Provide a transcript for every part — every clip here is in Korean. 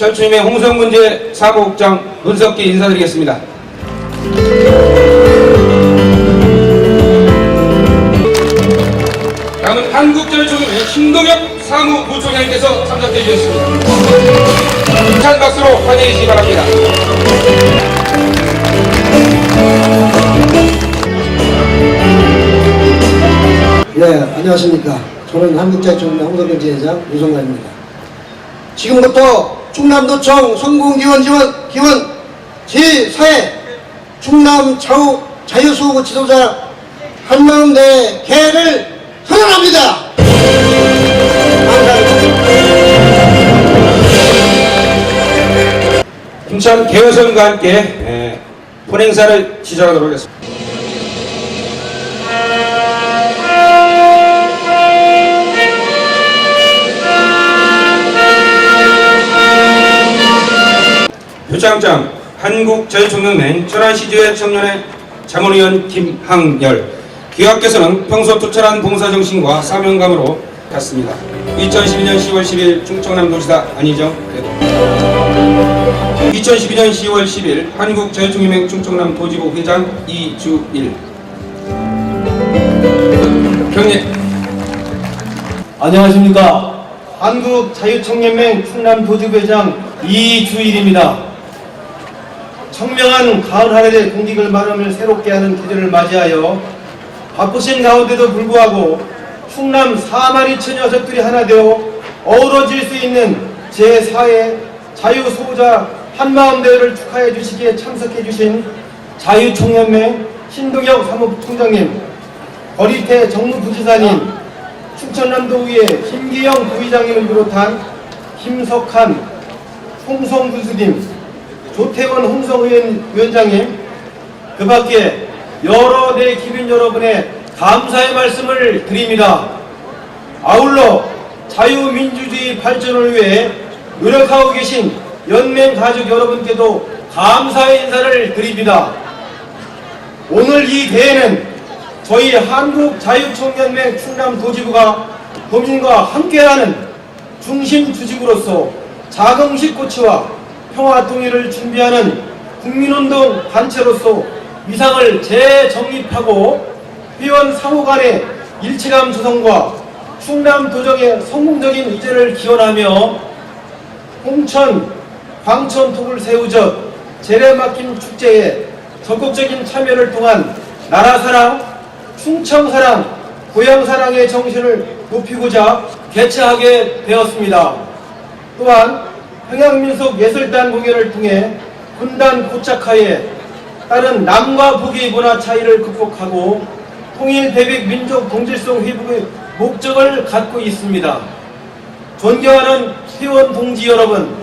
한국절충임의 홍성문제 사무국장 문석기 인사드리겠습니다. 다음은 한국절충임의 신동엽 사무부총장님께서 참석해 주셨습니다. 힘찬 박수로 환영해 주시기 바랍니다. 네, 안녕하십니까. 저는 한국자총회 홍석경지회장 유성관입니다. 지금부터 충남도청 성공기원 지원 기원 제4회 충남 좌우 자유수호 지도자 한마음대 개를 선언합니다. 감사합니다. 힘찬 개회선과 함께 에, 본행사를 시작하도록 하겠습니다. 표창장 한국자유총연맹 천안시주회 청년회 자문위원 김항열 귀하께서는 평소 투철한 봉사정신과 사명감으로 갔습니다. 2012년 10월 10일 충청남도지사 대도 2012년 10월 10일 한국자유총연맹 충청남 도지부 회장 이주일 경례 안녕하십니까. 한국자유청년맹 충남 도지부 회장 이주일입니다. 청명한 가을 하늘의 공기를 마음을 새롭게 하는 계절을 맞이하여 바쁘신 가운데도 불구하고 충남 4마리 처녀석들이 하나 되어 어우러질 수 있는 제4회 자유소자 한마음대회를 축하해 주시기에 참석해 주신 자유총연맹 신동혁 사무총장님, 거리태 정무부지사님, 충청남도의회 김기영 부의장님을 비롯한 김석한, 홍성군수님, 조태원 홍성위원장님, 그 밖에 여러 대 기민 여러분의 감사의 말씀을 드립니다. 아울러 자유민주주의 발전을 위해 노력하고 계신 연맹 가족 여러분께도 감사의 인사를 드립니다. 오늘 이 대회는 저희 한국자유총연맹 충남도지부가 도민과 함께하는 중심 주직으로서 자긍식 고치와 평화 통일을 준비하는 국민운동 단체로서 위상을 재정립하고 회원 상호 간의 일체감 조성과 충남 도정의 성공적인 이전을 기원하며 홍천, 광천톡을 세우젓 재래맡김 축제에 적극적인 참여를 통한 나라사랑, 충청사랑, 고향사랑의 정신을 높이고자 개최하게 되었습니다. 또한 평양민속 예술단 공연을 통해 분단 고착하에 따른 남과 북의 문화 차이를 극복하고 통일 대백 민족 동질성 회복의 목적을 갖고 있습니다. 존경하는 회원 동지 여러분,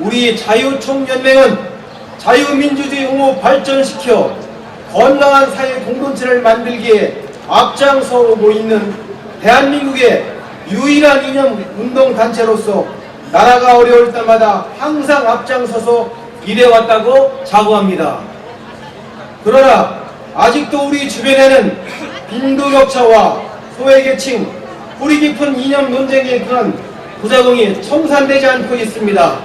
우리 자유총연맹은 자유민주주의 옹호 발전시켜 건강한 사회 공동체를 만들기에 앞장서 오고 있는 대한민국의 유일한 이념 운동단체로서 나라가 어려울 때마다 항상 앞장서서 일해왔다고 자부합니다. 그러나 아직도 우리 주변에는 빈도격차와 소외계층, 뿌리 깊은 이념 논쟁의 그런 부작용이 청산되지 않고 있습니다.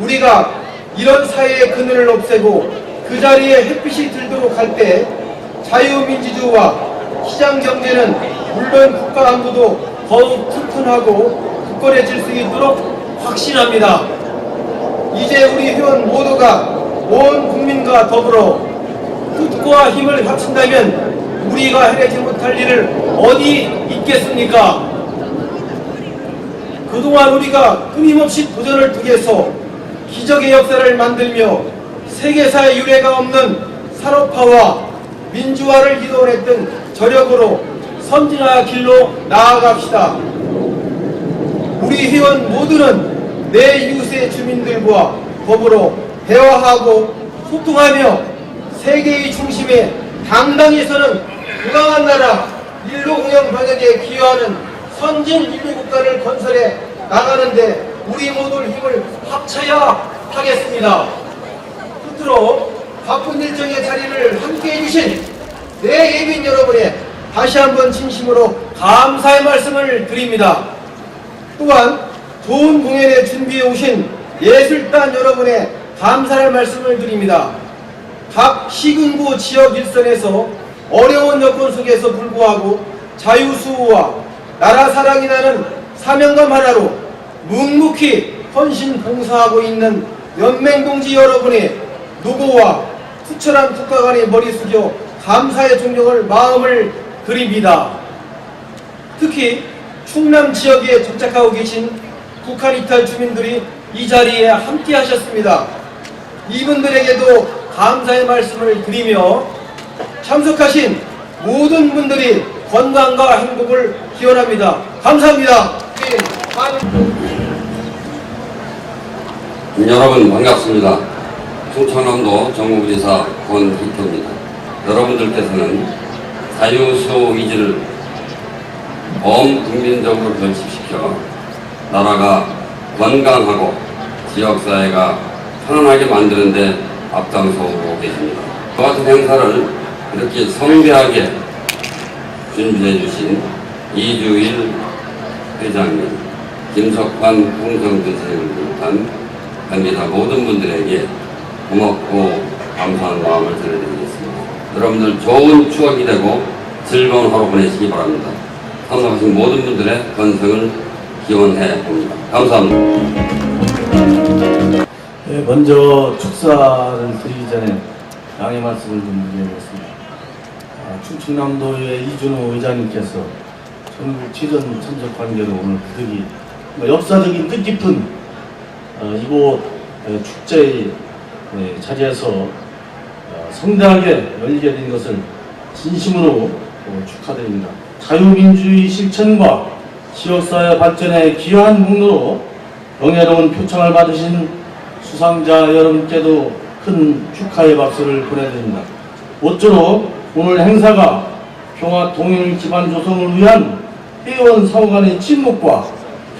우리가 이런 사회의 그늘을 없애고 그 자리에 햇빛이 들도록 할 때 자유민주주의와 시장경제는 물론 국가 안보도 더욱 튼튼하고 굳건해질 수 있도록 확신합니다. 이제 우리 회원 모두가 온 국민과 더불어 뜻과 힘을 합친다면 우리가 해내지 못할 일을 어디 있겠습니까? 그동안 우리가 끊임없이 도전을 통해서 기적의 역사를 만들며 세계사의 유례가 없는 산업화와 민주화를 기도했던 저력으로 선진화 길로 나아갑시다. 우리 회원 모두는 내 이웃의 주민들과 더불어 대화하고 소통하며 세계의 중심에 당당히 서는 부강한 나라 일로공영 번역에 기여하는 선진 인류 국가를 건설해 나가는데 우리 모두 힘을 합쳐야 하겠습니다. 끝으로 바쁜 일정의 자리를 함께 해주신 내 예민 여러분의 다시 한번 진심으로 감사의 말씀을 드립니다. 또한 좋은 공연에 준비해 오신 예술단 여러분의 감사의 말씀을 드립니다. 각 시군구 지역 일선에서 어려운 여건 속에서 불구하고 자유수호와 나라 사랑이 나는 사명감 하나로 묵묵히 헌신 봉사하고 있는 연맹동지 여러분의 노고와 투철한 국가관의 머리 숙여 감사의 존경을 마음을 드립니다. 특히 충남 지역에 정착하고 계신 북한 이탈 주민들이 이 자리에 함께 하셨습니다. 이분들에게도 감사의 말씀을 드리며 참석하신 모든 분들이 건강과 행복을 기원합니다. 감사합니다. 여러분 반갑습니다. 충청남도 정무부지사 권희표입니다. 여러분들께서는 자유수호 의지를 온 국민적으로 결집시켜 나라가 건강하고 지역사회가 편안하게 만드는 데 앞장서고 계십니다. 그 같은 행사를 이렇게 성대하게 준비해 주신 이주일 회장님, 김석환 홍성준 선생님을 비롯한 관계자 모든 분들에게 고맙고 감사한 마음을 전해드리겠습니다. 여러분들 좋은 추억이 되고 즐거운 하루 보내시기 바랍니다. 참석하신 모든 분들의 건승을 기원해 봅니다. 감사합니다. 네, 먼저 축사를 드리기 전에 양해 말씀을 좀 드리겠습니다. 아, 충청남도의 이준호 의장님께서 전국 지전 참석 관계로 오늘 부득이 뭐 역사적인 뜻깊은 어, 이곳 에, 축제의 에, 자리에서 어, 성대하게 열리게 된 것을 진심으로 어, 축하드립니다. 자유민주주의 실천과 지역사회 발전에 기여한 목로로 영예로운 표창을 받으신 수상자 여러분께도 큰 축하의 박수를 보내드립니다. 모쪼록 오늘 행사가 평화 통일 기반 조성을 위한 회원 간의 친목과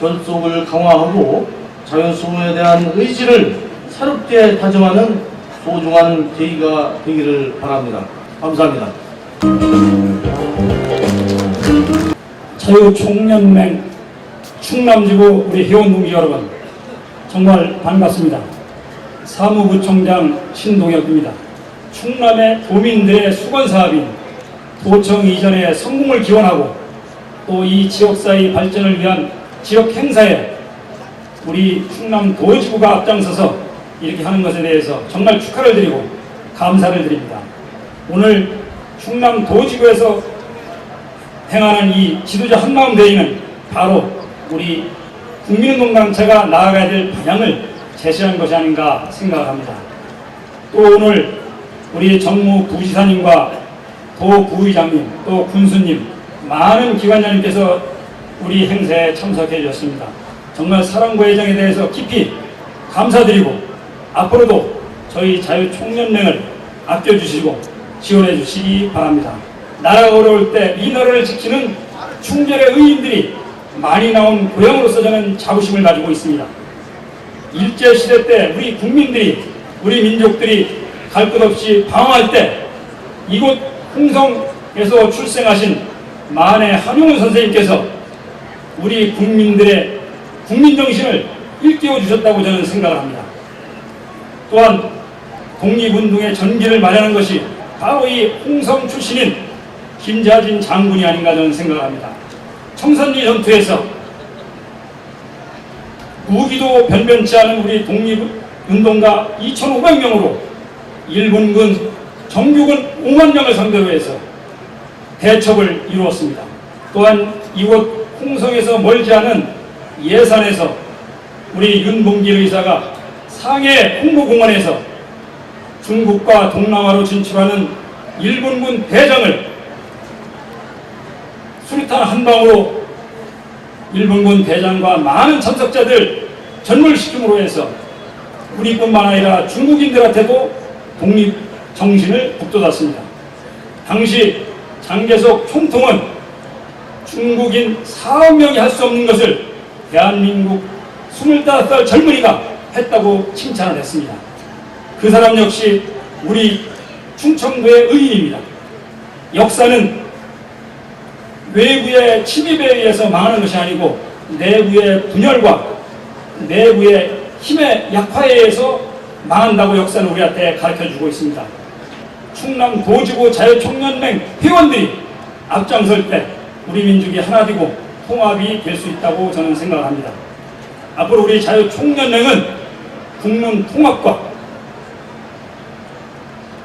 결속을 강화하고 자유수호에 대한 의지를 새롭게 다짐하는 소중한 계기가 되기를 바랍니다. 감사합니다. 자유총연맹 충남지구 우리 회원동지 여러분 정말 반갑습니다. 사무부총장 신동혁입니다. 충남의 도민들의 수건사업인 도청 이전의 성공을 기원하고 또 이 지역사회 발전을 위한 지역 행사에 우리 충남 도지구가 앞장서서 이렇게 하는 것에 대해서 정말 축하를 드리고 감사를 드립니다. 오늘 충남 도지구에서 행하는 이 지도자 한마음 대회는 바로 우리 국민운동단체가 나아가야 될 방향을 제시한 것이 아닌가 생각합니다. 또 오늘 우리 정무 부지사님과 도 부의장님, 또 군수님, 많은 기관장님께서 우리 행사에 참석해 주셨습니다. 정말 사랑과 애정에 대해서 깊이 감사드리고 앞으로도 저희 자유총연맹을 아껴주시고 지원해 주시기 바랍니다. 나라가 어려울 때 이 나라를 지키는 충절의 의인들이 많이 나온 고향으로서 저는 자부심을 가지고 있습니다. 일제시대 때 우리 국민들이, 우리 민족들이 갈 것 없이 방황할 때 이곳 홍성에서 출생하신 만해 한용운 선생님께서 우리 국민들의 국민정신을 일깨워 주셨다고 저는 생각을 합니다. 또한 독립운동의 전기를 마련한 것이 바로 이 홍성 출신인 김자진 장군이 아닌가 저는 생각합니다. 청산리 전투에서 무기도 변변치 않은 우리 독립운동가 2,500명으로 일본군 정규군 5만 명을 상대로 해서 대첩을 이루었습니다. 또한 이곳 홍성에서 멀지 않은 예산에서 우리 윤봉길 의사가 상해 홍보공원에서 중국과 동남아로 진출하는 일본군 대장을 수류탄 한 방으로 일본군 대장과 많은 참석자들 전멸시킴으로 해서 우리뿐만 아니라 중국인들한테도 독립 정신을 북돋았습니다. 당시 장개석 총통은 중국인 4억 명이 할 수 없는 것을 대한민국 25살 젊은이가 했다고 칭찬을 했습니다. 그 사람 역시 우리 충청도의 의인입니다. 역사는 외부의 침입에 의해서 망하는 것이 아니고 내부의 분열과 내부의 힘의 약화에 의해서 망한다고 역사는 우리한테 가르쳐 주고 있습니다. 충남 도지구 자유총연맹 회원들이 앞장설 때 우리 민족이 하나 되고 통합이 될 수 있다고 저는 생각합니다. 앞으로 우리 자유총연맹은 국민 통합과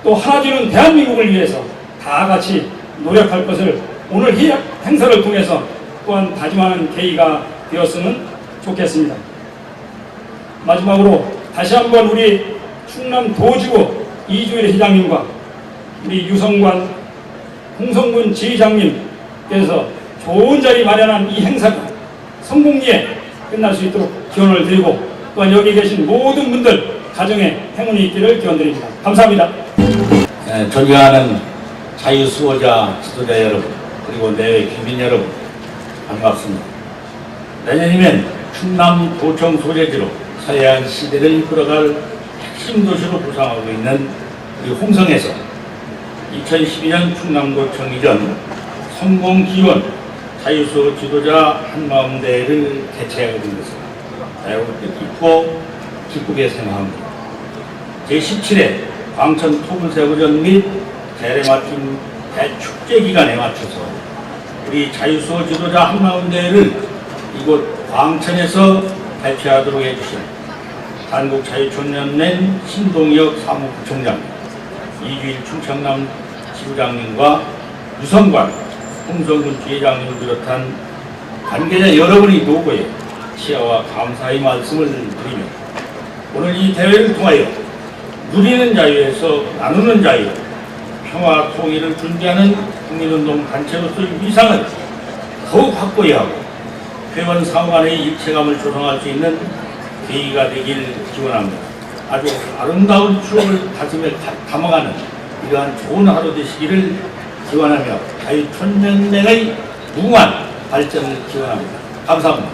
또 하나 되는 대한민국을 위해서 다 같이 노력할 것을 오늘 이 행사를 통해서 또한 다짐하는 계기가 되었으면 좋겠습니다. 마지막으로 다시 한번 우리 충남 도지구 이주일 회장님과 우리 유성관 홍성군 지휘장님께서 좋은 자리 마련한 이 행사가 성공리에 끝날 수 있도록 기원을 드리고 또한 여기 계신 모든 분들 가정에 행운이 있기를 기원드립니다. 감사합니다. 네, 존경하는 자유 수호자 지도자 여러분 그리고 내외 국민 여러분 반갑습니다. 내년이면 충남 도청 소재지로 서해안 시대를 이끌어갈 핵심 도시로 부상하고 있는 우리 홍성에서 2012년 충남도청 이전 성공기원 자유수호 지도자 한마음대회를 개최하게 된 것을 매우 뜻깊고 기쁘게 생각합니다. 제17회 광천 토굴세구전 및대 축제 기간에 맞춰서 우리 자유수호 지도자 한마음대회를 이곳 광천에서 개최하도록 해주신 한국자유총연맹 신동혁 사무부총장, 이주일 충청남 지부장님과 유성관, 홍성군 지회장님을 비롯한 관계자 여러분이 도구에 치아와 감사의 말씀을 드리며 오늘 이 대회를 통하여 누리는 자유에서 나누는 자유, 평화 통일을 준비하는 국민운동 단체로서의 위상을 더욱 확보해야 하고 회원 상호간의 일체감을 조성할 수 있는 계기가 되길 기원합니다. 아주 아름다운 추억을 가슴에 가- 담아가는 이러한 좋은 하루 되시기를 기원하며 자유천연맹의 무궁한 발전을 기원합니다. 감사합니다.